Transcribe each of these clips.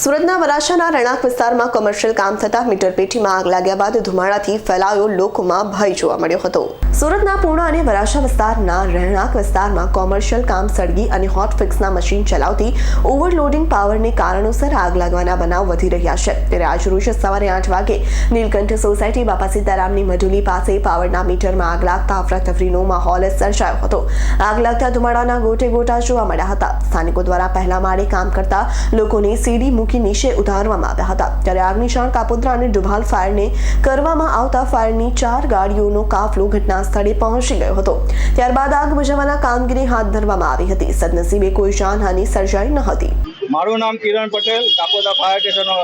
સુરતના વરાછાના રહેણાંક વિસ્તારમાં કોમર્શિયલ કામ થતા મીટર પેટીમાં આગ લાગ્યા બાદ ધુમાડાથી ફેલાયો લોકોમાં ભય જોવા મળ્યો હતો. સુરતના પૂર્ણા અને વરાછા વિસ્તારના રહેણાંક વિસ્તારમાં કોમર્શિયલ કામ સળગી અને હોટફિક્સના મશીન ચલાવતી ઓવરલોડિંગ પાવરને કારણોસર આગ લાગવાના બનાવ વધી રહ્યા છે. ત્યારે આજરોજ સવારે આઠ વાગે નીલકંઠ સોસાયટી બાપા સીતારામની મઢુલી પાસે પાવરના મીટરમાં આગ લાગતા અફરાતફરીનો માહોલ સર્જાયો હતો. આગ લાગતા ધુમાડાના ગોટે ગોટા જોવા મળ્યા હતા. સ્થાનિકો દ્વારા પહેલા માળે કામ કરતા લોકોને સીડી મૂકી નીચે ઉતારવામાં આવ્યા હતા. ત્યારે આગની જાણ કાપોદ્રા અને ડુભાલ ફાયરને કરવામાં આવતા ફાયરની ચાર ગાડીઓનો કાફલો ઘટના સ્થળે પહોંચી ગયો હતો. ત્યારબાદ આગ બુઝાવવાના કામગીરી હાથ ધરવામાં આવી હતી. સદનસીબે કોઈ જાનહાની સર્જાઈ ન હતી. મારું નામ કિરણ પટેલ કાપોદા ફાયર સ્ટેશનનો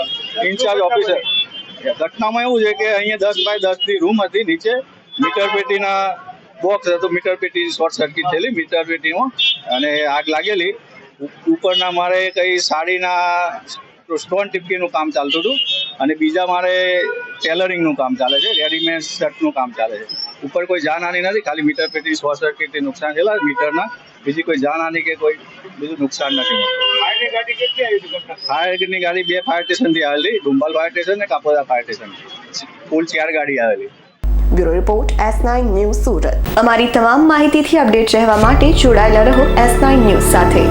ઇન્ચાર્જ ઓફિસર. ઘટનામાં એવું છે કે અહીંયા દસ બાય દસની રૂમ હતી, નીચે મીટર પેટીના બોક્સ હતું. મીટર પેટી શોર્ટ સર્કિટ થયેલી, મીટર પેટીમાં અને આગ લાગેલી. ઉપરના મારે કઈ સાડીના સ્ટોન ટીપકીનું કામ ચાલતું હતું અને બીજા મારે ટેલરિંગનું કામ ચાલે છે રેડીમેડ શર્ટનું કામ ચાલે છે. ઉપર કોઈ જાનહાની નથી ખાલી મીટર પેટી સો સર્કિટથી નુકસાન થયેલા મીટરના બીજી કોઈ જાનહાની કે કોઈ બીજું નુકસાન નથી. ફાયરની ગાડી બે ફાયર સ્ટેશનથી આવેલી ડુંબાલ ફાયર સ્ટેશન ને કાપોદા ફાયર સ્ટેશન. કુલ ચાર ગાડી આવેલી. Bureau report S nine news Surat. અમારી તમામ માહિતીથી અપડેટ રહેવા માટે જોડાયેલા રહો એસ નાઇન ન્યૂઝ સાથે.